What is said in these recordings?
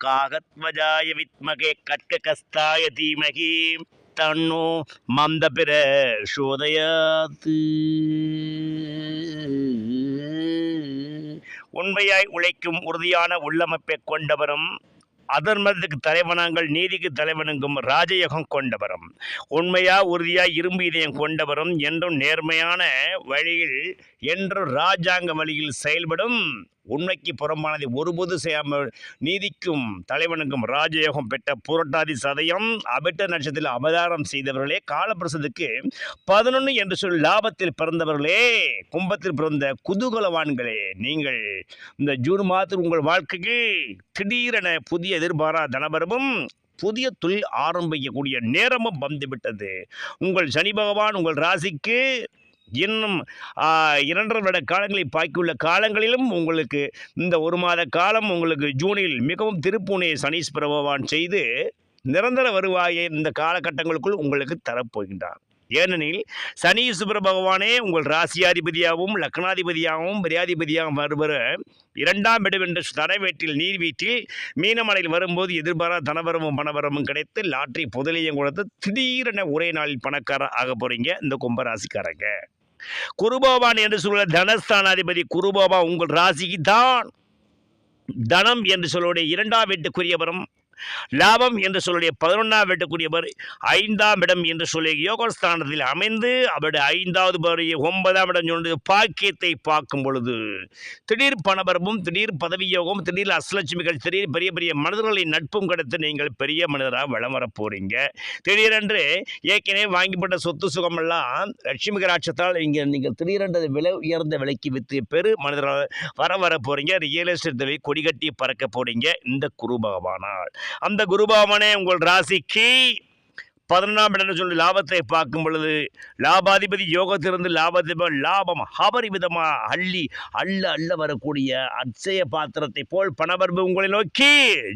காகத்வஜாய வித்மகே கட்ககஸ்தாய தீமகி தன்னோ மந்த பிற சோதயாத்து. உண்மையாய் உழைக்கும் உறுதியான உள்ளமைப்பை கொண்டவரும் அதர்மத்துக்கு தலைவனாங்கள் நீதிக்கு தலைவனுங்கும் ராஜயோகம் கொண்டவரும் உண்மையா உறுதியா இரும்பு இதயம் கொண்டவரும் என்றும் நேர்மையான வழியில் என்றும் ராஜாங்க வழியில் செயல்படும் உண்மைக்கு புறம்பானதை ஒருபோது செய்யாமல் நீதிக்கும் தலைவனுக்கும் ராஜயோகம் பெற்ற புரட்டாதி சதயம் அபிட்ட நட்சத்திரத்தில் அவதாரம் செய்தவர்களே காலப்பிரசத்துக்கு பதினொன்று என்று சொல்லி லாபத்தில் பிறந்தவர்களே கும்பத்தில் பிறந்த குதூகலவான்களே நீங்கள் இந்த ஜூன் மாதத்தில் உங்கள் வாழ்க்கைக்கு திடீரென புதிய எதிர்பாரா தனபரமும் புதிய தொழில் ஆரம்பிக்கக்கூடிய நேரமும் வந்துவிட்டது. உங்கள் சனி பகவான் உங்கள் ராசிக்கு இன்னும் இரண்டரை வருட காலங்களை பாக்கியுள்ள காலங்களிலும் உங்களுக்கு இந்த ஒரு மாத காலம் உங்களுக்கு ஜூனில் மிகவும் திருப்பூனை சனீஸ்வர பகவான் செய்து நிரந்தர வருவாயை இந்த காலகட்டங்களுக்குள் உங்களுக்கு தரப்போகின்றார். ஏனெனில் சனீஸ்வர பகவானே உங்கள் ராசியாதிபதியாகவும் லக்னாதிபதியாகவும் பிரியாதிபதியாகவும் வருவர இரண்டாம் இடம் என்ற தனவேட்டில் நீர் மீனமலையில் வரும்போது எதிர்பாரா தனவரமும் பணவரமும் கிடைத்து லாட்டரி புதலையும் கொடுத்து திடீரென ஒரே நாளில் பணக்காரர் ஆக போகிறீங்க இந்த கும்பராசிக்காரங்க. குருபோபான் என்று சொல்ல தனஸ்தானாதிபதி குருபோபா உங்கள் ராசிக்கு தான் தனம் என்று சொல்லுடைய இரண்டாம் வீட்டுக்குரியவரும் லாபம் என்று சொல்லுடைய பதினொன்றாம் வெட்டக்கூடியவர் ஐந்தாம் இடம் என்று சொல்லி யோகஸ்தானத்தில் அமைந்து அவருடைய ஐந்தாவது பகுதியை ஒன்பதாம் இடம் சொல்லுடைய பாக்கியத்தை பார்க்கும் பொழுது. திடீர் பணபரமும் திடீர் பதவி யோகம் திடீர் அஷ்டலட்சுமிகள் திடீர் பெரிய பெரிய மனிதர்களின் நட்பும் கிடைத்து நீங்கள் பெரிய மனிதராக வளம் வர போறீங்க. திடீரென்று ஏற்கனவே வாங்கிப்பட்ட சொத்து சுகமெல்லாம் லட்சுமி கராட்சத்தால் இங்கே நீங்கள் திடீரென்று விலை உயர்ந்த விலைக்கு விற்று பெரு மனிதராக வர வர போறீங்க. ரியல் எஸ்டேட் கொடி கட்டி பறக்க போறீங்க. இந்த குரு பகவானால். அந்த குருபவனே உங்கள் ராசிக்கு பதினொன்றாம் இடம் சொல்லி லாபத்தை பார்க்கும் பொழுது லாபாதிபதி யோகத்திலிருந்து லாபாதிபதி லாபம் அபரிமிதமாக அள்ளி அள்ள அள்ள வரக்கூடிய அச்சய பாத்திரத்தை போல் பணபர்பு உங்களை நோக்கி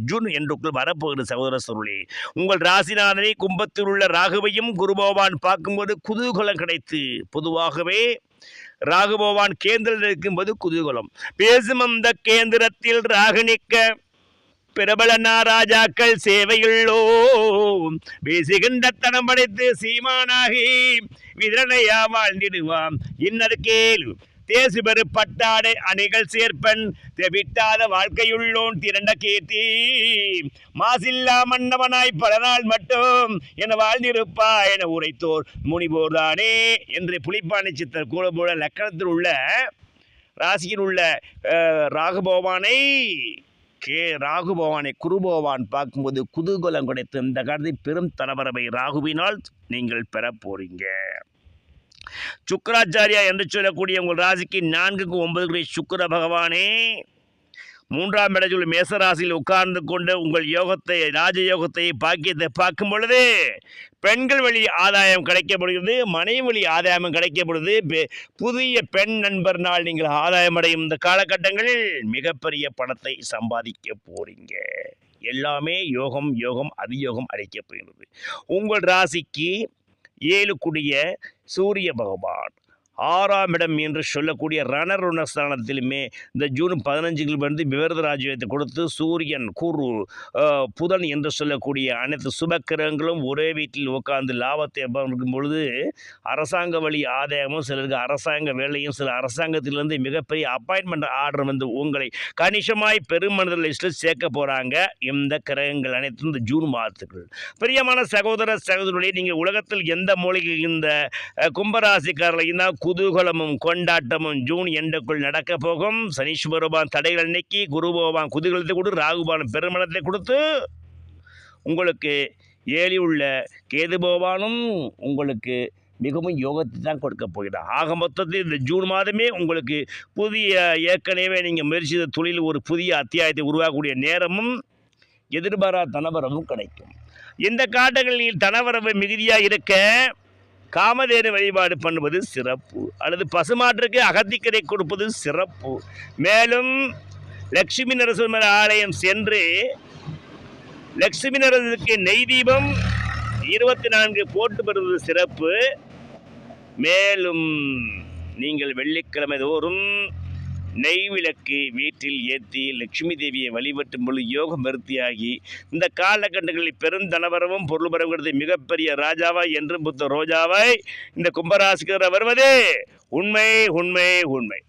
ஜூன் என்றுக்குள் வரப்போகிற சகோதர சொல்லி உங்கள் ராசிநாதனை கும்பத்தில் உள்ள ராகுவையும் குருபகவான் பார்க்கும்போது குதூகலம் கிடைத்து பொதுவாகவே ராகுபகவான் கேந்திரத்தில் இருக்கும்போது குதூகலம். பேசும் அந்த கேந்திரத்தில் ராகு நிற்க பிரபல நாராஜாக்கள் சேவையுள்ளோ பேசுகின்ற தனம் படைத்து சீமானாகி விதனையா வாழ்ந்திடுவாம். இன்னது கேளு தேசுபெரு பட்டாடை அணிகள் சேர்ப்பன் தெவிட்டாத வாழ்க்கையுள்ளோன் திரண்ட கீர்த்தி. மாசில்லா மன்னவனாய் பல நாள் மட்டும் என வாழ்ந்திருப்பா என உரைத்தோர் முனிபோர்தானே என்று புலிப்பாணி சித்தர் கூறப்போல லக்கணத்தில் உள்ள ராசியில் உள்ள கே ராகுபகவானை கே ராகுபவானை குருபகவான் பார்க்கும்போது குதூகலம் கிடைத்து இந்த காலத்தில் பெரும் தலவரவை ராகுவினால் நீங்கள் பெற போறீங்க. சுக்கராச்சாரியா என்று சொல்லக்கூடிய உங்கள் ராசிக்கு நான்குக்கு ஒன்பது சுக்கர பகவானே மூன்றாம் இடத்தில் மேசராசியில் உட்கார்ந்து கொண்டு உங்கள் யோகத்தை ராஜயோகத்தை பாக்கியத்தை பார்க்கும் பொழுது பெண்கள் வழி ஆதாயம் கிடைக்கப்படுகிறது மனைவி வழி ஆதாயம் கிடைக்கப்படுது. பெ- புதிய பெண் நண்பர்னால் நீங்கள் ஆதாயம் அடையும் இந்த காலகட்டங்களில் மிகப்பெரிய பணத்தை சம்பாதிக்க போறீங்க. எல்லாமே யோகம் யோகம் அதியோகம் அளிக்கப் உங்கள் ராசிக்கு ஏழுக்குடிய சூரிய பகவான் ஆறாம் இடம் என்று சொல்லக்கூடிய ரணருணஸ்தானத்திலுமே இந்த ஜூன் பதினஞ்சுகள் வந்து விவரத ராஜ்யத்தை கொடுத்து சூரியன் குரு புதன் என்று சொல்லக்கூடிய அனைத்து சுபக்கிரகங்களும் ஒரே வீட்டில் உட்கார்ந்து லாபத்தை இருக்கும் பொழுது அரசாங்க வழி ஆதாயமும் சிலருக்கு அரசாங்க வேலையும் சில அரசாங்கத்திலிருந்து மிகப்பெரிய அப்பாயின்மெண்ட் ஆர்டர் வந்து உங்களை கணிசமாய் பெருமனிதர் லிஸ்ட்டில் சேர்க்க போகிறாங்க இந்த கிரகங்கள் அனைத்தும் இந்த ஜூன் மாதத்துக்குள். பிரியமான சகோதர சகோதரர்களே நீங்கள் உலகத்தில் எந்த மூலையில் இந்த அஹ், கும்பராசிக்காரர்களையும் தான் குதூகலமும் கொண்டாட்டமும் ஜூன் எண்டுக்குள் நடக்க போகும். சனீஸ்வரபான் தடைகள் நீக்கி குருபோபான் குதூகலத்தை கொடு ராகுபான் பெருமளத்தை கொடுத்து உங்களுக்கு ஏழி உள்ள கேது பகவானும் உங்களுக்கு மிகவும் யோகத்தை தான் கொடுக்க போகிறார். ஆக மொத்தத்தில் இந்த ஜூன் மாதமே உங்களுக்கு புதிய ஏற்கனவே நீங்கள் முயற்சித்த தொழில் ஒரு புதிய அத்தியாயத்தை உருவாக்கக்கூடிய நேரமும் எதிர்பாரா தனவரமும் கிடைக்கும். இந்த காட்டங்களில் தனவரவு மிகுதியாக இருக்க காமதேனு வழிபாடு பண்ணுவது சிறப்பு. அல்லது பசுமாற்றுக்கு அகத்திக்கரை கொடுப்பது சிறப்பு. மேலும் லக்ஷ்மி நரசிம்மர் ஆலயம் சென்று லக்ஷ்மி நரசுக்கு நெய் தீபம் இருபத்தி நான்கு போட்டு பெறுவது சிறப்பு. மேலும் நீங்கள் வெள்ளிக்கிழமை தோறும் நெய் விளக்கு வீட்டில் ஏற்றி லட்சுமி தேவியை வழிபட்டும் பொழுது யோகம் விருத்தியாகி இந்த காலகட்டங்களில் பெருந்தனவரவும் பொருள் பரவுகிறது மிகப்பெரிய ராஜாவாய் என்று புத்த ரோஜாவாய் இந்த கும்பராசிக்கார வருவது உண்மை உண்மை உண்மை.